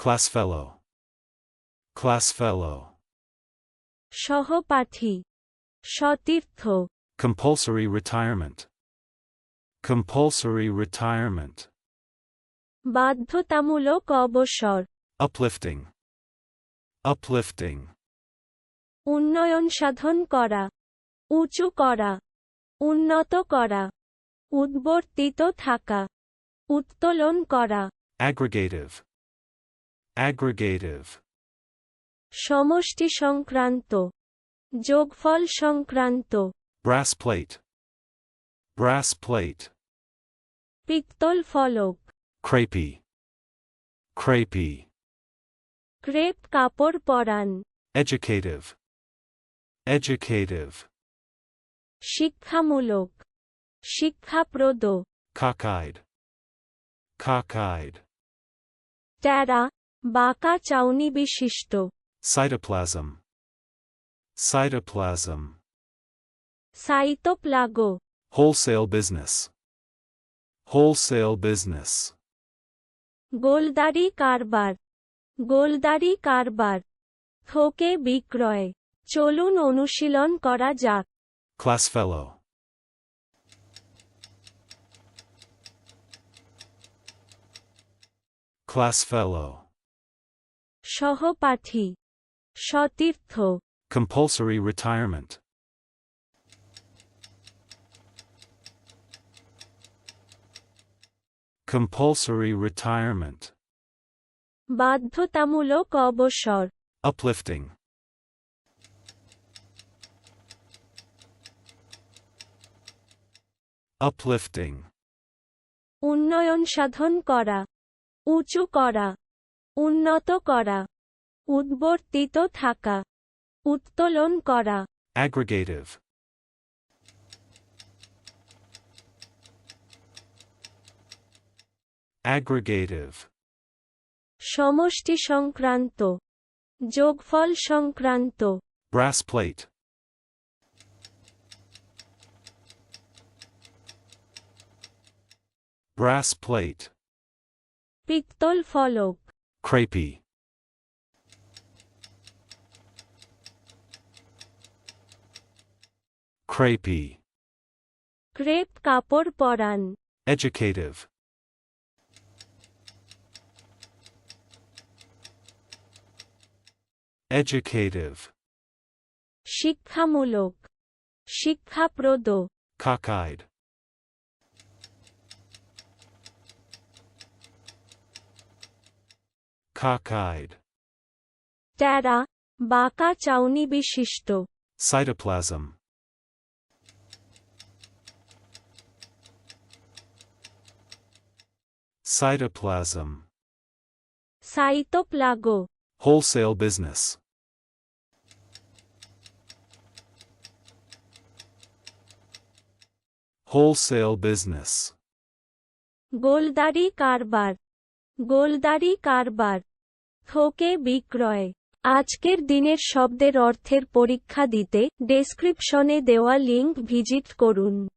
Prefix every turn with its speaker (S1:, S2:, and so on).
S1: Class fellow. Class fellow.
S2: সহপাঠী সতীর্থ
S1: Compulsory retirement. Compulsory retirement.
S2: বাধ্যতামূলক অবসর
S1: Uplifting. Uplifting.
S2: উন্নয়ন সাধন করা উঁচু করা উন্নত করা উদ্বর্তিত থাকা উত্তোলন করা
S1: Aggregative. Aggregative.
S2: সমষ্টি সংক্রান্ত যোগফল সংক্রান্ত
S1: Brass plate. Brass plate.
S2: পিত্তল ফলক
S1: Crepey. Crepey.
S2: ক্রেপ কাপড় পরান
S1: Educative. Educative.
S2: শিক্ষামূলক শিক্ষাপ্রদ
S1: Cockeyed. Cockeyed.
S2: ট্যারা বাঁকা চাউনি বিশিষ্ট
S1: Cytoplasm. Cytoplasm.
S2: সাইটোপ্লাগো
S1: Wholesale business. Wholesale business.
S2: গোলদারি কারবার গোলদারি কারবার থোকে বিক্রয় চলুন অনুশীলন করা যাক
S1: Class fellow. Class fellow.
S2: সহপাঠী সতীর্থ
S1: Compulsory retirement. Compulsory retirement.
S2: বাধ্যতামূলক অবসর
S1: Uplifting. Uplifting.
S2: উন্নয়ন সাধন করা উঁচু করা উন্নত করা উদ্বর্তিত থাকা উত্তোলন করা
S1: Aggregative. Aggregative.
S2: সমষ্টি সংক্রান্ত যোগফল সংক্রান্ত
S1: Brass plate. Brass plate.
S2: পিত্তল ফলক
S1: Crepey. Crepey.
S2: ক্রেপ কাপড় পরান
S1: Educative. Educative.
S2: শিক্ষামূলক শিক্ষাপ্রদ
S1: Cockeyed. Cockeyed.
S2: ট্যারা বাঁকা চাউনি বিশিষ্ট
S1: Cytoplasm. Cytoplasm.
S2: সাইটোপ্লাগো
S1: Wholesale business. Wholesale business.
S2: গোলদারি কারবার গোলদারি কারবার, থোকে বিক্রয়। আজকের দিনের শব্দের অর্থের পরীক্ষা দিতে ডেসক্রিপশনে দেওয়া লিঙ্ক ভিজিট করুন।